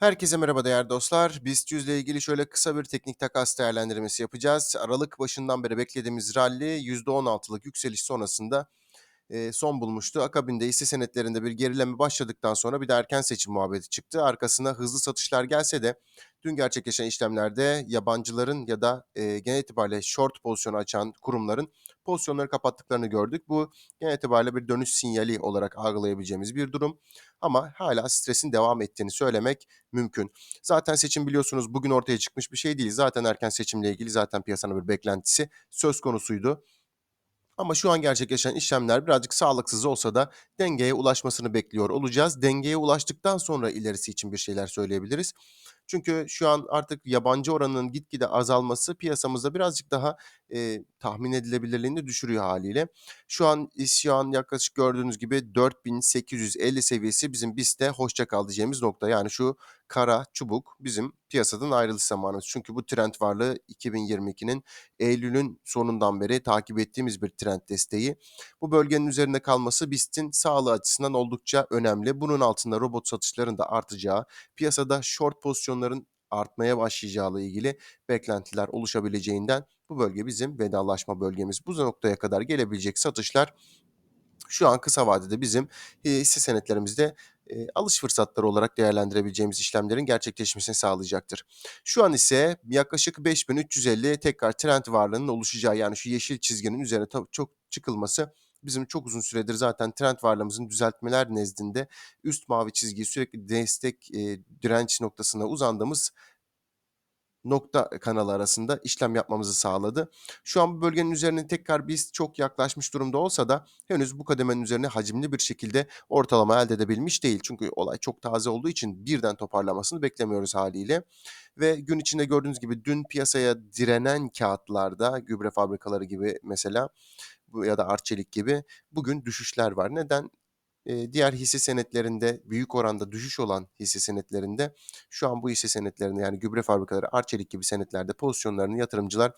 Herkese merhaba değerli dostlar. BIST 100 ile ilgili şöyle kısa bir teknik takas değerlendirmesi yapacağız. Aralık başından beri beklediğimiz rally %16'lık yükseliş sonrasında son bulmuştu. Akabinde hisse senetlerinde bir gerileme başladıktan sonra bir de erken seçim muhabbeti çıktı. Arkasına hızlı satışlar gelse de dün gerçekleşen işlemlerde yabancıların ya da eee, genel itibariyle short pozisyonu açan kurumların pozisyonları kapattıklarını gördük. Bu genel itibariyle bir dönüş sinyali olarak algılayabileceğimiz bir durum. Ama hala stresin devam ettiğini söylemek mümkün. Zaten seçim biliyorsunuz bugün ortaya çıkmış bir şey değil. Zaten erken seçimle ilgili zaten piyasanın bir beklentisi söz konusuydu. Ama şu an gerçekleşen işlemler birazcık sağlıksız olsa da dengeye ulaşmasını bekliyor olacağız. Dengeye ulaştıktan sonra ilerisi için bir şeyler söyleyebiliriz. Çünkü şu an artık yabancı oranının gitgide azalması piyasamızda birazcık daha e, tahmin edilebilirliğini düşürüyor haliyle. Şu an şu an yaklaşık gördüğünüz gibi 4850 seviyesi bizim BIST'te hoşça kal diyeceğimiz nokta. Yani şu kara çubuk bizim piyasadan ayrılış zamanımız. Çünkü bu trend varlığı 2022'nin Eylül'ün sonundan beri takip ettiğimiz bir trend desteği. Bu bölgenin üzerinde kalması BIST'in sağlığı açısından oldukça önemli. Bunun altında robot satışların da artacağı, piyasada short pozisyonların artmaya başlayacağı ile ilgili beklentiler oluşabileceğinden bu bölge bizim vedalaşma bölgemiz. Bu noktaya kadar gelebilecek satışlar şu an kısa vadede bizim hisse senetlerimizde e, alış fırsatları olarak değerlendirebileceğimiz işlemlerin gerçekleşmesini sağlayacaktır. Şu an ise yaklaşık 5350 tekrar trend varlığının oluşacağı yani şu yeşil çizginin üzerine çok çıkılması bizim çok uzun süredir zaten trend varlığımızın düzeltmeler nezdinde üst mavi çizgiyi sürekli destek e, direnç noktasına uzandığımız nokta kanalı arasında işlem yapmamızı sağladı. Şu an bu bölgenin üzerine tekrar biz çok yaklaşmış durumda olsa da henüz bu kademenin üzerine hacimli bir şekilde ortalama elde edebilmiş değil. Çünkü olay çok taze olduğu için birden toparlamasını beklemiyoruz haliyle. Ve gün içinde gördüğünüz gibi dün piyasaya direnen kağıtlarda gübre fabrikaları gibi mesela ya da Arçelik gibi bugün düşüşler var. Neden? Diğer hisse senetlerinde büyük oranda düşüş olan hisse senetlerinde şu an bu hisse senetlerinde yani gübre fabrikaları, Arçelik gibi senetlerde pozisyonlarını yatırımcılar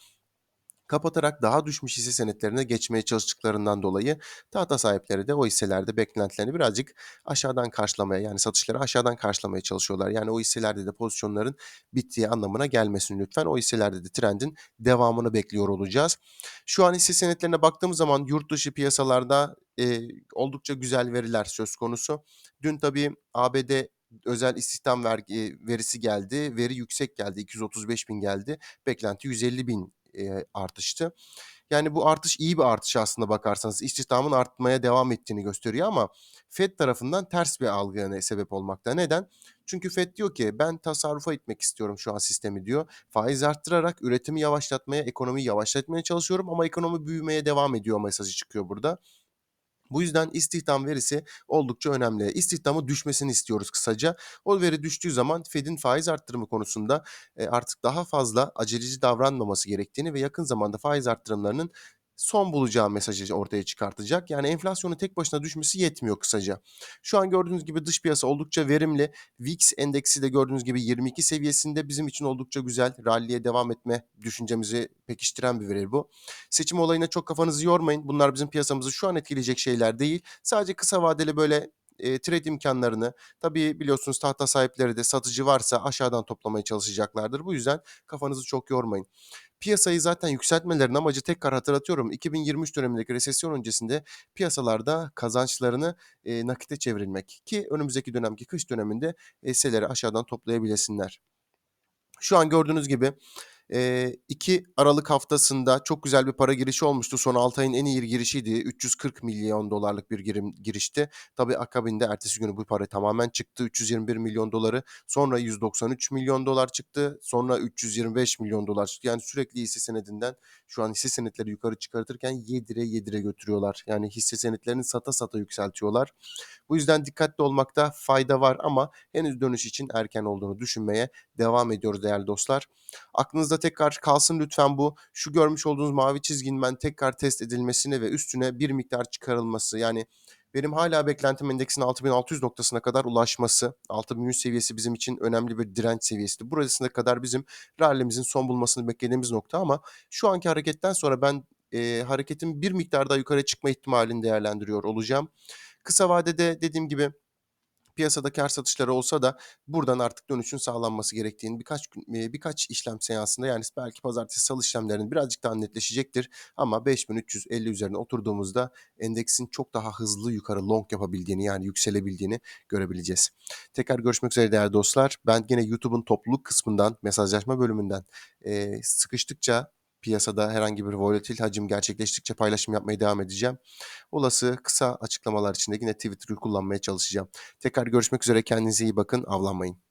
kapatarak daha düşmüş hisse senetlerine geçmeye çalıştıklarından dolayı tahta sahipleri de o hisselerde beklentilerini birazcık aşağıdan karşılamaya yani satışları aşağıdan karşılamaya çalışıyorlar. Yani o hisselerde de pozisyonların bittiği anlamına gelmesin lütfen. O hisselerde de trendin devamını bekliyor olacağız. Şu an hisse senetlerine baktığımız zaman yurt dışı piyasalarda e, oldukça güzel veriler söz konusu. Dün tabii ABD özel istihdam vergi verisi geldi. Veri yüksek geldi. 235 bin geldi. Beklenti 150 bin eee, artıştı. Yani bu artış iyi bir artış aslında bakarsanız. İstihdamın artmaya devam ettiğini gösteriyor ama FED tarafından ters bir algıya sebep olmakta. Neden? Çünkü FED diyor ki ben tasarrufa itmek istiyorum şu an sistemi diyor. Faiz arttırarak üretimi yavaşlatmaya, ekonomiyi yavaşlatmaya çalışıyorum ama ekonomi büyümeye devam ediyor mesajı çıkıyor burada. Bu yüzden istihdam verisi oldukça önemli. İstihdamı düşmesini istiyoruz kısaca. O veri düştüğü zaman Fed'in faiz arttırımı konusunda e, artık daha fazla aceleci davranmaması gerektiğini ve yakın zamanda faiz arttırımlarının son bulacağı mesajı ortaya çıkartacak. Yani enflasyonun tek başına düşmesi yetmiyor kısaca. Şu an gördüğünüz gibi dış piyasa oldukça verimli. VIX endeksi de gördüğünüz gibi 22 seviyesinde bizim için oldukça güzel. Rally'e devam etme düşüncemizi pekiştiren bir veri bu. Seçim olayına çok kafanızı yormayın. Bunlar bizim piyasamızı şu an etkileyecek şeyler değil. Sadece kısa vadeli böyle e, trade imkanlarını tabii biliyorsunuz tahta sahipleri de satıcı varsa aşağıdan toplamaya çalışacaklardır. Bu yüzden kafanızı çok yormayın. Piyasayı zaten yükseltmelerin amacı tekrar hatırlatıyorum 2023 dönemindeki resesyon öncesinde piyasalarda kazançlarını e, nakite çevrilmek ki önümüzdeki dönemki kış döneminde hisseleri aşağıdan toplayabilesinler. Şu an gördüğünüz gibi Eee, 2 Aralık haftasında çok güzel bir para girişi olmuştu. Son 6 ayın en iyi girişiydi. 340 milyon dolarlık bir girim girişti. Tabii akabinde ertesi günü bu para tamamen çıktı. 321 milyon doları. Sonra 193 milyon dolar çıktı. Sonra 325 milyon dolar çıktı. Yani sürekli hisse senedinden şu an hisse senetleri yukarı çıkartırken yedire yedire götürüyorlar. Yani hisse senetlerini sata sata yükseltiyorlar. Bu yüzden dikkatli olmakta fayda var ama henüz dönüş için erken olduğunu düşünmeye devam ediyoruz değerli dostlar. Aklınızda tekrar kalsın lütfen bu. Şu görmüş olduğunuz mavi çizginin tekrar test edilmesini ve üstüne bir miktar çıkarılması yani benim hala beklentim endeksin 6600 noktasına kadar ulaşması. 6100 seviyesi bizim için önemli bir direnç seviyesidir. Burasına kadar bizim rallimizin son bulmasını beklediğimiz nokta ama şu anki hareketten sonra ben e, hareketin bir miktar daha yukarı çıkma ihtimalini değerlendiriyor olacağım. Kısa vadede dediğim gibi Piyasada kâr satışları olsa da buradan artık dönüşün sağlanması gerektiğini birkaç gün birkaç işlem seansında yani belki pazartesi, salı işlemlerinde birazcık daha netleşecektir ama 5.350 üzerine oturduğumuzda endeksin çok daha hızlı yukarı long yapabildiğini yani yükselebildiğini görebileceğiz. Tekrar görüşmek üzere değerli dostlar. Ben gene YouTube'un topluluk kısmından, mesajlaşma bölümünden, eee, sıkıştıkça piyasada herhangi bir volatil hacim gerçekleştikçe paylaşım yapmaya devam edeceğim. Olası kısa açıklamalar için de yine Twitter'ı kullanmaya çalışacağım. Tekrar görüşmek üzere. Kendinize iyi bakın. Avlanmayın.